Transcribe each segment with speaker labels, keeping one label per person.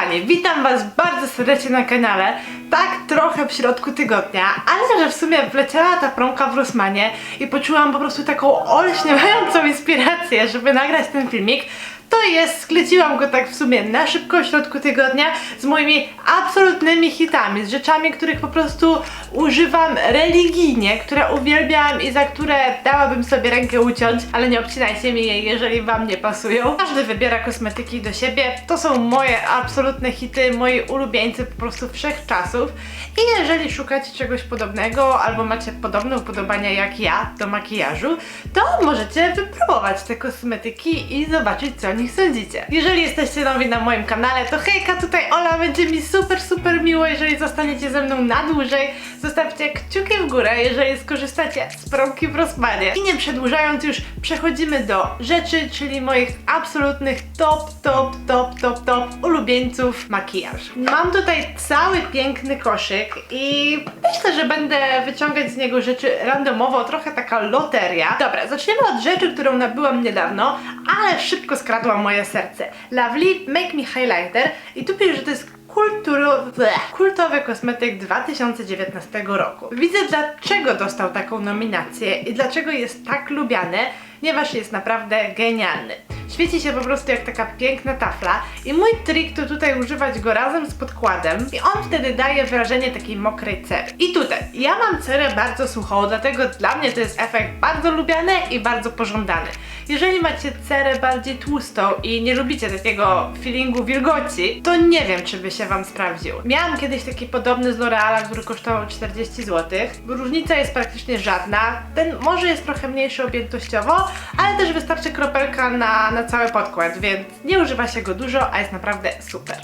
Speaker 1: kochani, witam was bardzo serdecznie na kanale. Tak trochę w środku tygodnia, ale że w sumie wleciała ta promka w Rosmanie i poczułam po prostu taką olśniewającą inspirację, żeby nagrać ten filmik. To jest, skleciłam go tak w sumie na szybko w środku tygodnia z moimi absolutnymi hitami, z rzeczami, których po prostu używam religijnie, które uwielbiam i za które dałabym sobie rękę uciąć, ale nie obcinajcie mi jej, jeżeli wam nie pasują. Każdy wybiera kosmetyki do siebie. To są moje absolutne hity, moi ulubieńcy po prostu wszechczasów. I jeżeli szukacie czegoś podobnego, albo macie podobne upodobania jak ja do makijażu, to możecie wypróbować te kosmetyki i zobaczyć, co nich sądzicie. Jeżeli jesteście nowi na moim kanale, to hejka, tutaj Ola, będzie mi super, super miło, jeżeli zostaniecie ze mną na dłużej. Zostawcie kciuki w górę, jeżeli skorzystacie z promki w Rossmanie. I nie przedłużając już, przechodzimy do rzeczy, czyli moich absolutnych top, top, top, top, top ulubieńców makijaż. Mam tutaj cały piękny koszyk i myślę, że będę wyciągać z niego rzeczy randomowo, trochę taka loteria. Dobra, zaczniemy od rzeczy, którą nabyłam niedawno, ale szybko moje serce. Lovely Make Me Highlighter i tu pisze, że to jest kulturowy, kultowy kosmetyk 2019 roku. Widzę dlaczego dostał taką nominację i dlaczego jest tak lubiany, ponieważ jest naprawdę genialny. Świeci się po prostu jak taka piękna tafla i mój trik to tutaj używać go razem z podkładem i on wtedy daje wrażenie takiej mokrej cery. I tutaj, ja mam cerę bardzo suchą, dlatego dla mnie to jest efekt bardzo lubiany i bardzo pożądany. Jeżeli macie cerę bardziej tłustą i nie lubicie takiego feelingu wilgoci, to nie wiem, czy by się Wam sprawdził. Miałam kiedyś taki podobny z L'Oreala, który kosztował 40 zł. Różnica jest praktycznie żadna. Ten może jest trochę mniejszy objętościowo, ale też wystarczy kropelka na, na cały podkład, więc nie używa się go dużo, a jest naprawdę super.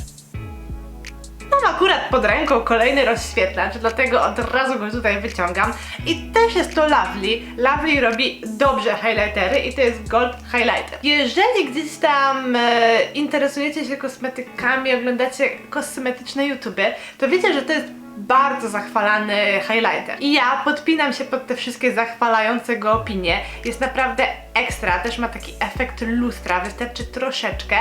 Speaker 1: Mam akurat pod ręką kolejny rozświetlacz, dlatego od razu go tutaj wyciągam. I też jest to Lovely. Lovely robi dobrze highlightery i to jest Gold Highlighter. Jeżeli gdzieś tam e, interesujecie się kosmetykami, oglądacie kosmetyczne YouTube, to wiecie, że to jest bardzo zachwalany highlighter. I ja podpinam się pod te wszystkie zachwalające go opinie. Jest naprawdę ekstra, też ma taki efekt lustra, wystarczy troszeczkę,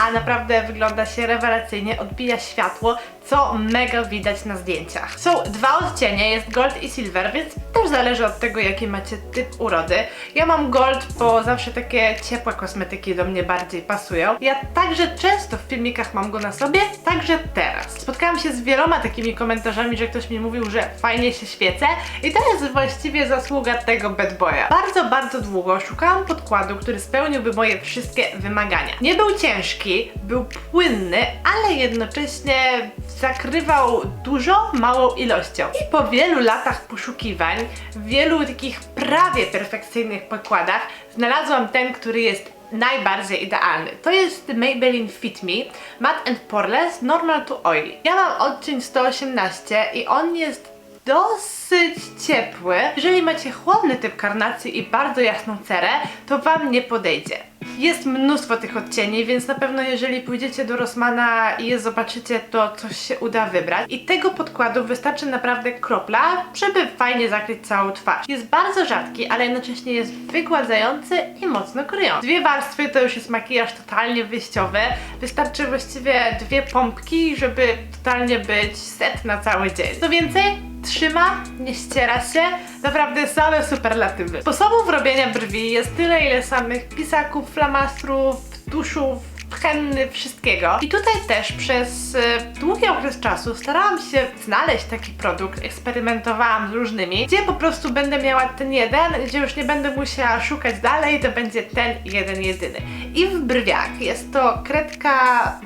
Speaker 1: a naprawdę wygląda się rewelacyjnie, odbija światło, co mega widać na zdjęciach. Są dwa odcienie, jest gold i silver, więc też zależy od tego, jaki macie typ urody. Ja mam gold, bo zawsze takie ciepłe kosmetyki do mnie bardziej pasują. Ja także często w filmikach mam go na sobie, także teraz. Spotkałam się z wieloma takimi komentarzami, że ktoś mi mówił, że fajnie się świecę i to jest właściwie zasługa tego bad boya. Bardzo, bardzo długo szukałam podkładu, który spełniłby moje wszystkie wymagania. Nie był ciężki, był płynny, ale jednocześnie zakrywał dużo małą ilością. I po wielu latach poszukiwań, w wielu takich prawie perfekcyjnych podkładach, znalazłam ten, który jest najbardziej idealny. To jest Maybelline Fit Me Matte and Poreless Normal to Oily. Ja mam odcień 118 i on jest dosyć ciepły. Jeżeli macie chłodny typ karnacji i bardzo jasną cerę, to Wam nie podejdzie. Jest mnóstwo tych odcieni, więc na pewno jeżeli pójdziecie do Rossmana i je zobaczycie, to coś się uda wybrać. I tego podkładu wystarczy naprawdę kropla, żeby fajnie zakryć całą twarz. Jest bardzo rzadki, ale jednocześnie jest wygładzający i mocno kryjący. Dwie warstwy to już jest makijaż totalnie wyjściowy. Wystarczy właściwie dwie pompki, żeby totalnie być set na cały dzień. Co więcej, trzyma, nie ściera się, naprawdę same superlatywy. Sposobów robienia brwi jest tyle, ile samych pisaków, flamastrów, tuszów, henny, wszystkiego. I tutaj też przez e, długi okres czasu starałam się znaleźć taki produkt, eksperymentowałam z różnymi, gdzie po prostu będę miała ten jeden, gdzie już nie będę musiała szukać dalej, to będzie ten jeden jedyny. I w brwiach jest to kredka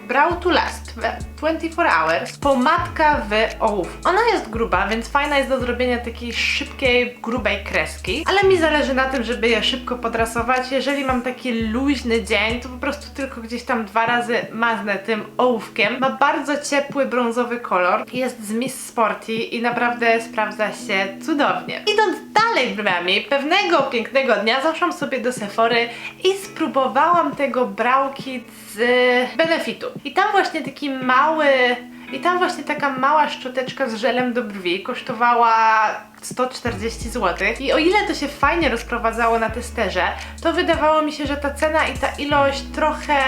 Speaker 1: Brow to Last w 24 Hours, pomadka w ołów. Ona jest gruba, więc fajna jest do zrobienia takiej szybkiej, grubej kreski, ale mi zależy na tym, żeby je szybko podrasować. Jeżeli mam taki luźny dzień, to po prostu tylko gdzieś tam dwa razy maznę tym ołówkiem. Ma bardzo ciepły, brązowy kolor. Jest z Miss Sporty i naprawdę sprawdza się cudownie. Idąc dalej brwiami, pewnego pięknego dnia zaszłam sobie do Sephory i spróbowałam tego brow kit z Benefitu. I tam właśnie taki mały i tam właśnie taka mała szczoteczka z żelem do brwi kosztowała 140 zł. I o ile to się fajnie rozprowadzało na testerze, to wydawało mi się, że ta cena i ta ilość trochę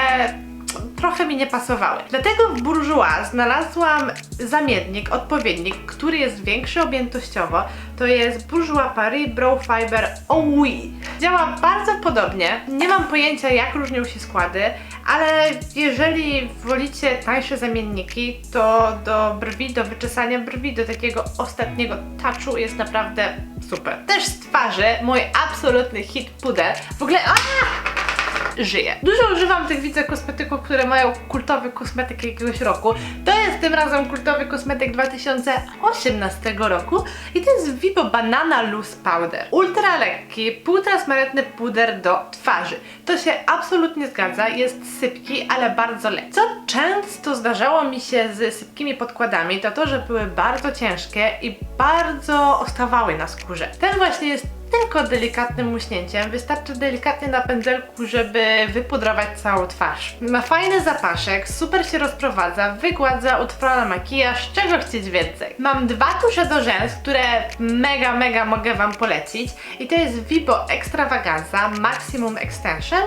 Speaker 1: trochę mi nie pasowały. Dlatego w Bourjois znalazłam zamiennik, odpowiednik, który jest większy objętościowo. To jest Bourjois Paris Brow Fiber OUI. Działa bardzo podobnie. Nie mam pojęcia jak różnią się składy, ale jeżeli wolicie tańsze zamienniki, to do brwi, do wyczesania brwi, do takiego ostatniego touchu jest naprawdę super. Też z twarzy mój absolutny hit puder. W ogóle... żyję. Dużo używam tych widzę kosmetyków, które mają kultowy kosmetyk jakiegoś roku. To jest tym razem kultowy kosmetyk 2018 roku i to jest Vivo Banana Loose Powder. Ultra lekki, półtransparentny puder do twarzy. To się absolutnie zgadza, jest sypki, ale bardzo lekki. Co często zdarzało mi się z sypkimi podkładami, to to, że były bardzo ciężkie i bardzo ostawały na skórze. Ten właśnie jest tylko delikatnym muśnięciem. Wystarczy delikatnie na pędzelku, żeby wypudrować całą twarz. Ma fajny zapaszek, super się rozprowadza, wygładza, utrwala makijaż, czego chcieć więcej. Mam dwa tusze do rzęs, które mega, mega mogę Wam polecić i to jest Vibo Extravaganza Maximum Extension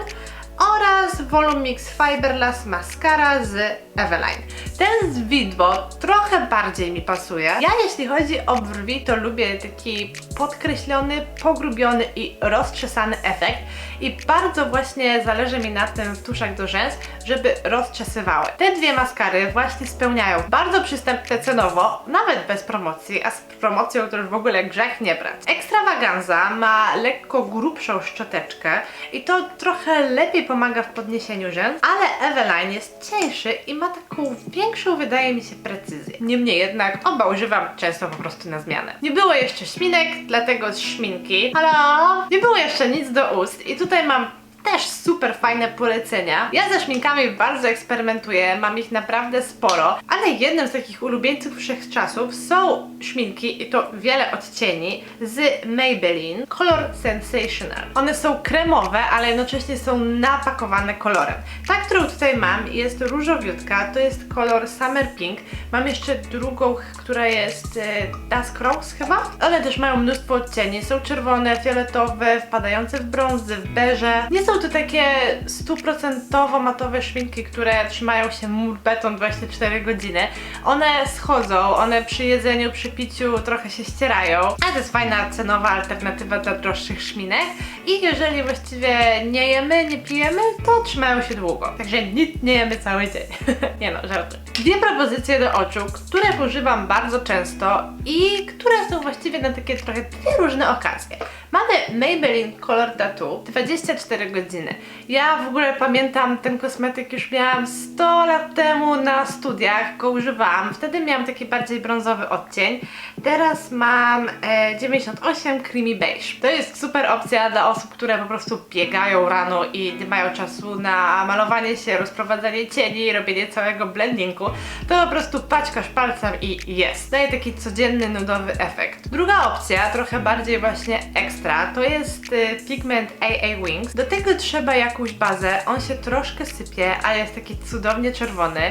Speaker 1: oraz Volumix Fiberless Mascara z Eveline. Ten z Vidbo trochę bardziej mi pasuje. Ja jeśli chodzi o brwi, to lubię taki podkreślony, pogrubiony i rozczesany efekt i bardzo właśnie zależy mi na tym w tuszach do rzęs, żeby rozczesywały. Te dwie maskary właśnie spełniają bardzo przystępne cenowo, nawet bez promocji, a z promocją to już w ogóle grzech nie brać. Extravaganza ma lekko grubszą szczoteczkę i to trochę lepiej pomaga w podniesieniu rzęs, ale Eveline jest cieńszy i ma taką większą, wydaje mi się, precyzję. Niemniej jednak oba używam często po prostu na zmianę. Nie było jeszcze śminek, dlatego z szminki. Halo? Nie było jeszcze nic do ust i tutaj mam też super fajne polecenia. Ja ze szminkami bardzo eksperymentuję, mam ich naprawdę sporo, ale jednym z takich ulubieńców wszechczasów są szminki i to wiele odcieni z Maybelline Color Sensational. One są kremowe, ale jednocześnie są napakowane kolorem. Ta, którą tutaj mam jest różowiutka, to jest kolor Summer Pink. Mam jeszcze drugą, która jest e, Dusk Rose chyba. One też mają mnóstwo odcieni, są czerwone, fioletowe, wpadające w brązy, w beże. Nie są to takie stuprocentowo matowe szminki, które trzymają się mur beton 24 godziny. One schodzą, one przy jedzeniu, przy piciu trochę się ścierają, ale to jest fajna cenowa alternatywa dla droższych szminek i jeżeli właściwie nie jemy, nie pijemy, to trzymają się długo. Także nic nie jemy cały dzień. nie no, żarty. Dwie propozycje do oczu, które używam bardzo często i które są właściwie na takie trochę dwie różne okazje. Mamy Maybelline Color Tattoo 24 godziny. Ja w ogóle pamiętam ten kosmetyk już miałam 100 lat temu na studiach, go używałam. Wtedy miałam taki bardziej brązowy odcień. Teraz mam e, 98 Creamy Beige. To jest super opcja dla osób, które po prostu biegają rano i nie mają czasu na malowanie się, rozprowadzanie cieni, robienie całego blendingu. To po prostu paćkasz palcem i jest. Daje taki codzienny, nudowy efekt. Druga opcja, trochę bardziej właśnie ekstra, to jest y, pigment AA Wings. Do tego trzeba jakąś bazę, on się troszkę sypie, ale jest taki cudownie czerwony.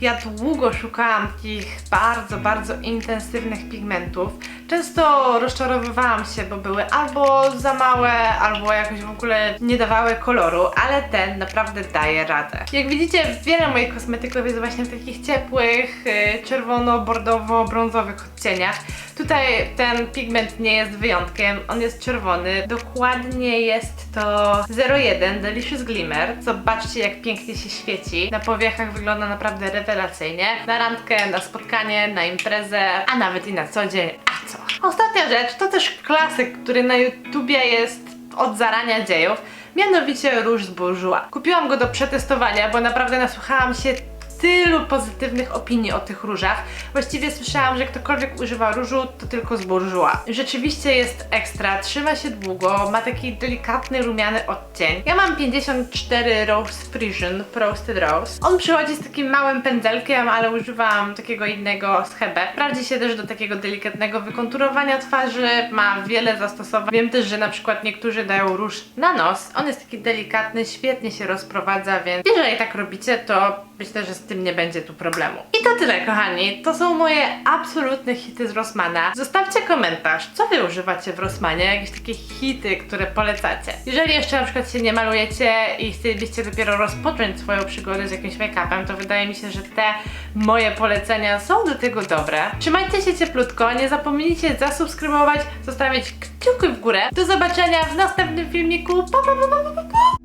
Speaker 1: Ja długo szukałam takich bardzo, bardzo intensywnych pigmentów. Często rozczarowywałam się, bo były albo za małe, albo jakoś w ogóle nie dawały koloru, ale ten naprawdę daje radę. Jak widzicie, wiele moich kosmetyków jest właśnie w takich ciepłych, y, czerwono-bordowo-brązowych odcieniach. Tutaj ten pigment nie jest wyjątkiem, on jest czerwony. Dokładnie jest to 01 Delicious Glimmer. Zobaczcie jak pięknie się świeci. Na powiechach wygląda naprawdę rewelacyjnie. Na randkę, na spotkanie, na imprezę, a nawet i na co dzień. A co? Ostatnia rzecz to też klasyk, który na YouTubie jest od zarania dziejów. Mianowicie róż z Bourjois. Kupiłam go do przetestowania, bo naprawdę nasłuchałam się tylu pozytywnych opinii o tych różach. Właściwie słyszałam, że ktokolwiek używa różu, to tylko z Bourjois. Rzeczywiście jest ekstra, trzyma się długo, ma taki delikatny, rumiany odcień. Ja mam 54 Rose Frisian Frosted Rose. On przychodzi z takim małym pędzelkiem, ale używam takiego innego z Hebe. Sprawdzi się też do takiego delikatnego wykonturowania twarzy, ma wiele zastosowań. Wiem też, że na przykład niektórzy dają róż na nos. On jest taki delikatny, świetnie się rozprowadza, więc jeżeli tak robicie, to myślę, że z tym nie będzie tu problemu. I to tyle, kochani. To są moje absolutne hity z Rossmana. Zostawcie komentarz, co wy używacie w Rossmanie, jakieś takie hity, które polecacie. Jeżeli jeszcze na przykład się nie malujecie i chcielibyście dopiero rozpocząć swoją przygodę z jakimś make-upem, to wydaje mi się, że te moje polecenia są do tego dobre. Trzymajcie się cieplutko, nie zapomnijcie zasubskrybować, zostawić kciuki w górę. Do zobaczenia w następnym filmiku. Pa, pa, pa, pa, pa.